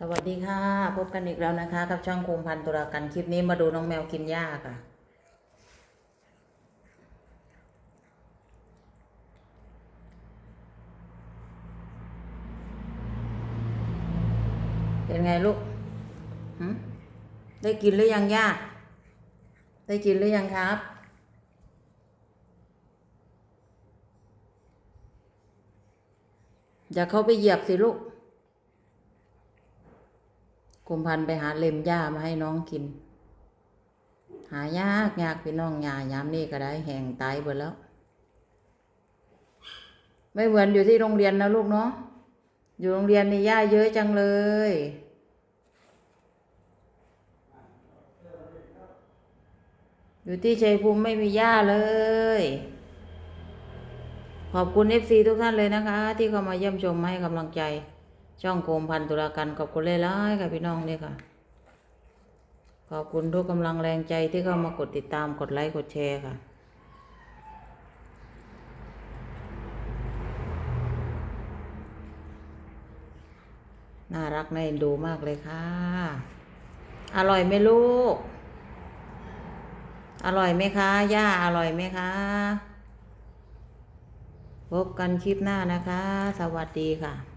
สวัสดีค่ะ พบกันอีกแล้วนะคะ กับช่องคงพันตุลากันคลิปนี้มาดูน้องแมวกินหญ้าค่ะ เป็นไงลูกได้กินหรือยังย่าได้กินหรือยังครับอย่าเข้าไปเหยียบสิลูก กุมพันธ์ไปหาเล็มหญ้ามาให้น้องกิน หายากยากพี่น้องหญ้ายามนี้ก็ได้แห้งตายหมดแล้ว ไม่เหมือนอยู่ที่โรงเรียนนะลูกเนาะอยู่โรงเรียนนี่หญ้าเยอะจังเลยอยู่ที่ชัยภูมิไม่มีหญ้าเลย ขอบคุณเอฟซีทุกท่านเลยนะคะ ที่เข้ามาเยี่ยมชมให้กำลังใจ ช่องโคมพันตุลากันขอบคุณเลยล่ะค่ะพี่น้องเนี่ยค่ะ ขอบคุณทุกกำลังแรงใจที่เข้ามากดติดตามกดไลค์กดแชร์ค่ะน่ารักน่าเอ็นดูมากเลยค่ะ อร่อยไหมลูก อร่อยไหมคะ ย่าอร่อยไหมคะ พบกันคลิปหน้านะคะ สวัสดีค่ะ